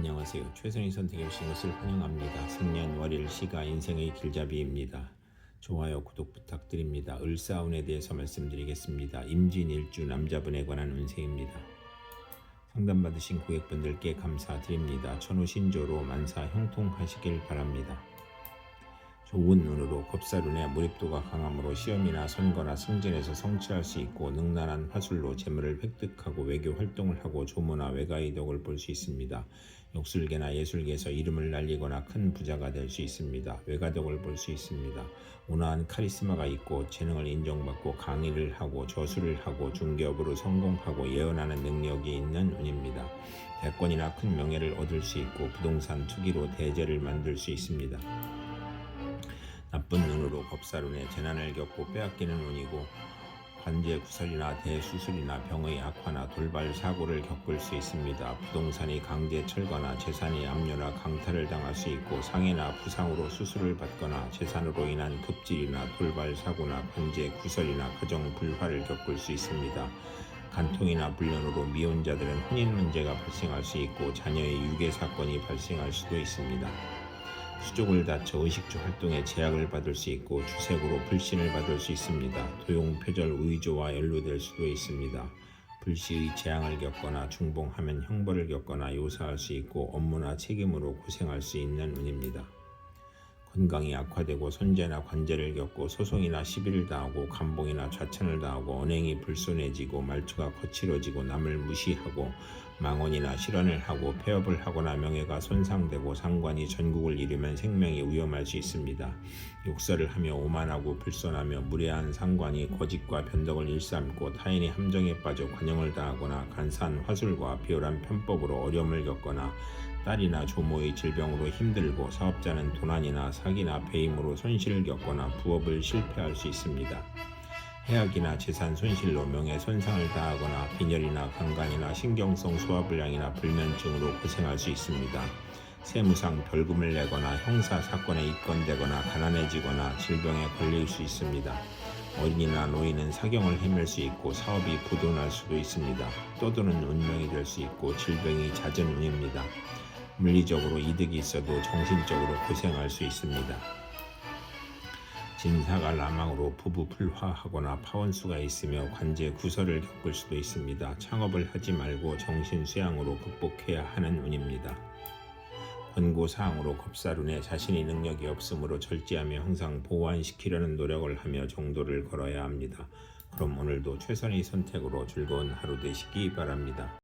안녕하세요. 최선의 선택해 주신 것을 환영합니다. 생년 월일 시가 인생의 길잡이입니다. 좋아요, 구독 부탁드립니다. 을사운에 대해서 말씀드리겠습니다. 임진일주 남자분에 관한 운세입니다. 상담받으신 고객분들께 감사드립니다. 천우신조로 만사 형통하시길 바랍니다. 좋은 눈으로 겁사룬에 몰입도가 강함으로 시험이나 선거나 승진에서 성취할 수 있고 능란한 화술로 재물을 획득하고 외교 활동을 하고 조모나 외가 이덕을 볼 수 있습니다. 욕술계나 예술계에서 이름을 날리거나 큰 부자가 될 수 있습니다. 외가덕을 볼 수 있습니다. 온화한 카리스마가 있고 재능을 인정받고 강의를 하고 저술을 하고 중개업으로 성공하고 예언하는 능력이 있는 운입니다. 대권이나 큰 명예를 얻을 수 있고 부동산 투기로 대재를 만들 수 있습니다. 나쁜 눈으로 겁사룬에 재난을 겪고 빼앗기는 운이고 관제 구설이나 대수술이나 병의 악화나 돌발 사고를 겪을 수 있습니다. 부동산이 강제 철거나 재산이 압류나 강탈을 당할 수 있고 상해나 부상으로 수술을 받거나 재산으로 인한 급질이나 돌발 사고나 관제 구설이나 가정 불화를 겪을 수 있습니다. 간통이나 불륜으로 미혼자들은 혼인 문제가 발생할 수 있고 자녀의 유괴 사건이 발생할 수도 있습니다. 수족을 다쳐 의식주 활동에 제약을 받을 수 있고 주색으로 불신을 받을 수 있습니다. 도용 표절 의조와 연루될 수도 있습니다. 불시의 재앙을 겪거나 중봉하면 형벌을 겪거나 요사할 수 있고 업무나 책임으로 고생할 수 있는 운입니다. 건강이 악화되고 손재나 관제를 겪고 소송이나 시비를 당하고 감봉이나 좌천을 당하고 언행이 불손해지고 말투가 거칠어지고 남을 무시하고 망언이나 실언을 하고 폐업을 하거나 명예가 손상되고 상관이 전국을 잃으면 생명이 위험할 수 있습니다. 욕설을 하며 오만하고 불손하며 무례한 상관이 거짓과 변덕을 일삼고 타인의 함정에 빠져 관용을 당하거나 간사한 화술과 비열한 편법으로 어려움을 겪거나 딸이나 조모의 질병으로 힘들고 사업자는 도난이나 사기나 배임으로 손실을 겪거나 부업을 실패할 수 있습니다. 해악이나 재산 손실로 명예 손상을 당하거나 빈혈이나 강간이나 신경성 소화불량이나 불면증으로 고생할 수 있습니다. 세무상 벌금을 내거나 형사 사건에 입건되거나 가난해지거나 질병에 걸릴 수 있습니다. 어린이나 노인은 사경을 헤맬 수 있고 사업이 부도날 수도 있습니다. 떠도는 운명이 될 수 있고 질병이 잦은 운입니다. 물리적으로 이득이 있어도 정신적으로 고생할 수 있습니다. 진사가 라망으로 부부 불화하거나 파원수가 있으며 관제 구설을 겪을 수도 있습니다. 창업을 하지 말고 정신 수양으로 극복해야 하는 운입니다. 권고 사항으로 겁사룬에 자신이 능력이 없으므로 절제하며 항상 보완시키려는 노력을 하며 정도를 걸어야 합니다. 그럼 오늘도 최선의 선택으로 즐거운 하루 되시기 바랍니다.